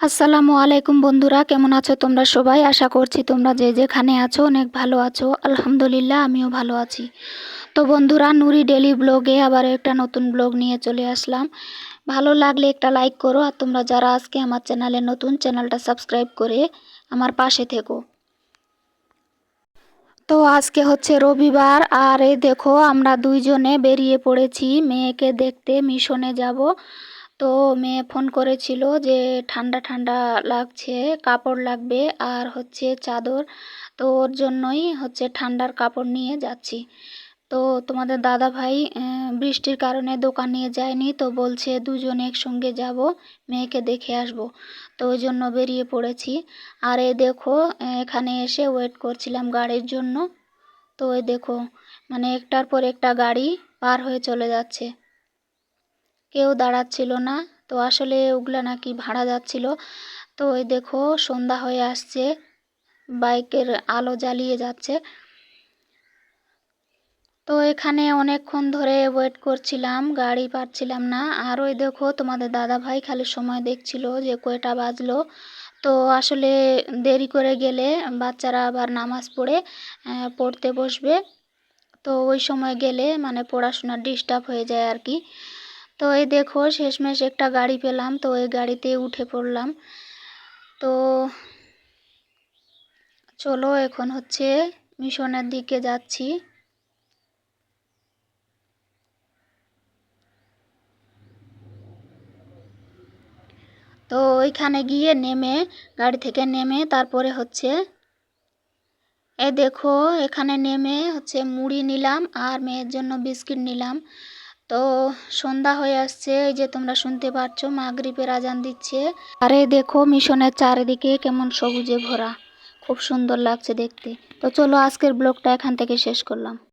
আসসালামু আলাইকুম বন্ধুরা, কেমন আছো তোমরা সবাই? আশা করছি তোমরা যে যেখানে আছো অনেক ভালো আছো। আলহামদুলিল্লাহ, আমিও ভালো আছি। তো বন্ধুরা, নুরি ডেলি ব্লগে আবার একটা নতুন ব্লগ নিয়ে চলে আসলাম। ভালো লাগলে একটা লাইক করো, আর তোমরা যারা আজকে আমার চ্যানেলে নতুন, চ্যানেলটা সাবস্ক্রাইব করে আমার পাশে থেকো। তো আজকে হচ্ছে রবিবার, আর এই দেখো আমরা দুইজনে বেরিয়ে পড়েছি মেয়েকে দেখতে, মিশনে যাব। তো মেয়ে ফোন করেছিল যে ঠান্ডা ঠান্ডা লাগছে, কাপড় লাগবে আর হচ্ছে চাদর। তো ওর জন্যই হচ্ছে ঠান্ডার কাপড় নিয়ে যাচ্ছি। তো তোমাদের দাদা ভাই বৃষ্টির কারণে দোকান নিয়ে যায়নি, তো বলছে দুজন একসঙ্গে যাব, মেয়েকে দেখে আসব। তো ওই জন্য বেরিয়ে পড়েছি। আর এই দেখো, এখানে এসে ওয়েট করছিলাম গাড়ির জন্য। তো ওই দেখো মানে একটার পর একটা গাড়ি পার হয়ে চলে যাচ্ছে। কেউ দাঁড়াচ্ছিল না। তো আসলে ওগুলো নাকি ভাড়া যাচ্ছিল। তো ওই দেখো, সন্ধ্যা হয়ে আসছে। বাইকের আলো জ্বালিয়ে যাচ্ছে। তো এখানে অনেকক্ষণ ধরে ওয়েট করছিলাম, গাড়ি পাচ্ছিলাম না। আর ওই দেখো, তোমাদের দাদা ভাই খালি সময় দেখছিল যে কয়টা বাজলো। তো আসলে দেরি করে গেলে বাচ্চারা আবার নামাজ পড়ে পড়তে বসবে। তো ওই সময় গেলে মানে পড়াশোনার ডিস্টার্ব হয়ে যায় আর কি। তো এই দেখো, শেষমেশ একটা গাড়ি পেলাম, তো ওই গাড়িতে উঠে পড়লাম। তো চলো এখন হচ্ছে মিশনের দিকে যাচ্ছি। তো ওইখানে গিয়ে নেমে, গাড়ি থেকে নেমে তারপরে হচ্ছে এ দেখো, এখানে নেমে হচ্ছে মুড়ি নিলাম আর মেয়ের জন্য বিস্কিট নিলাম। তো সন্ধ্যা হয়ে আসছে, এই যে তোমরা শুনতে পাচ্ছ মাগরিপের আজান দিচ্ছে। আরে দেখো মিশনের চারিদিকে কেমন সবুজে ভরা, খুব সুন্দর লাগছে দেখতে। তো চলো আজকের ব্লগটা এখান থেকে শেষ করলাম।